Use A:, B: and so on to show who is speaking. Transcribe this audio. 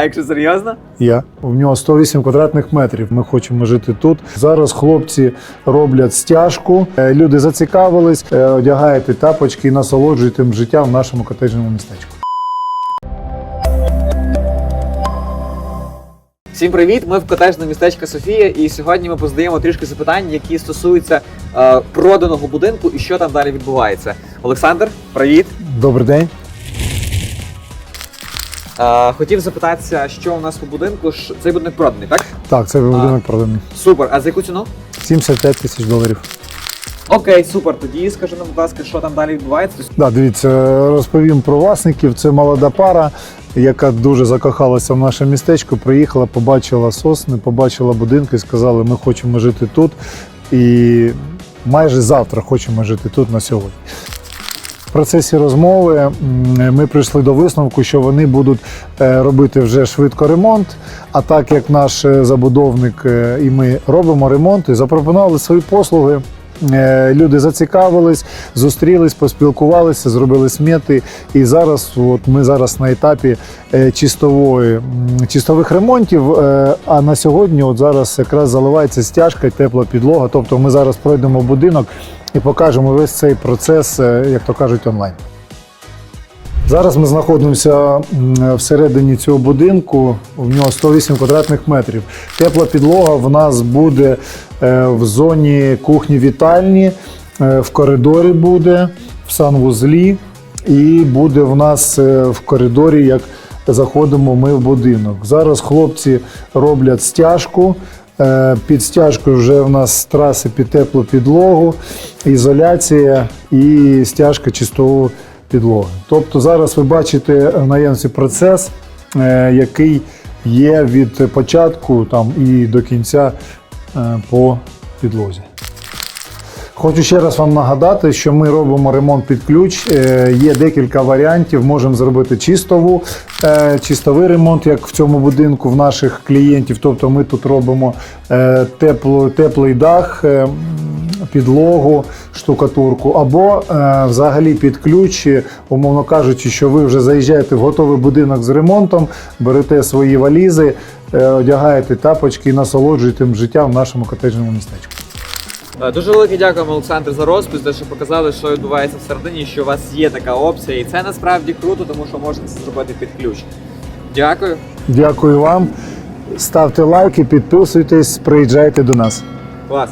A: А якщо серйозно?
B: Я в нього 108 квадратних метрів. Ми хочемо жити тут. Зараз хлопці роблять стяжку. Е, Люди зацікавились, е, одягаєте тапочки і насолоджуєте життям в нашому котеджному містечку.
A: Всім привіт! Ми в котежне містечко Софія, і сьогодні ми позадаємо трішки запитань, які стосуються е, проданого будинку і що там далі відбувається. Олександр, привіт!
B: Добрий день.
A: Е, хотів запитатися, що у нас по будинку. Цей будинок проданий, так?
B: Так, це будинок проданий.
A: Супер. А за яку ціну?
B: 75 тисяч доларів.
A: Окей, супер. Тоді скажи нам, будь ласка, що там далі відбувається.
B: Да, дивіться, розповім про власників. Це молода пара, яка дуже закохалася в наше містечко. Приїхала, побачила сосни, побачила будинки, сказали, ми хочемо жити тут. І майже завтра хочемо жити тут на сьогодні. В процесі розмови ми прийшли до висновку, що вони будуть е, робити вже швидко ремонт. А так як наш е, забудовник е, і ми робимо ремонт, і запропонували свої послуги. Е, Люди зацікавились, зустрілись, поспілкувалися, зробили смети. І зараз, от ми зараз на етапі е, чистової, чистових ремонтів. е, А на сьогодні, от зараз якраз заливається стяжка, тепла підлога. Тобто ми зараз пройдемо будинок і покажемо весь цей процес, як то кажуть, онлайн. Зараз ми знаходимося всередині цього будинку. В нього 108 квадратних метрів. Тепла підлога в нас буде е, в зоні кухні-вітальні, е, в коридорі буде, в санвузлі, і буде в нас е, в коридорі, як заходимо ми в будинок. Зараз хлопці роблять стяжку. Під стяжкою вже в нас траси під теплу підлогу, ізоляція і стяжка чистової підлоги. Тобто зараз ви бачите в наявності процес, е, який є від початку там, і до кінця е, по підлозі. Хочу ще раз вам нагадати, що ми робимо ремонт під ключ. Е, Є декілька варіантів. Можемо зробити чистову, чистовий ремонт, як в цьому будинку в наших клієнтів. Тобто ми тут робимо тепло, теплий дах, підлогу, штукатурку, або е, взагалі під ключ, е, умовно кажучи, що ви вже заїжджаєте в готовий будинок з ремонтом, берете свої валізи, е, одягаєте тапочки і насолоджуєте життям в нашому котеджному містечку.
A: Е, Дуже велике дякуємо, Олександр, за розпис, те, що показали, що відбувається всередині, що у вас є така опція, і це насправді круто, тому що можна це зробити під ключ. Дякую.
B: Дякую вам. Ставте лайки, підписуйтесь, приїжджайте до нас.
A: Клас.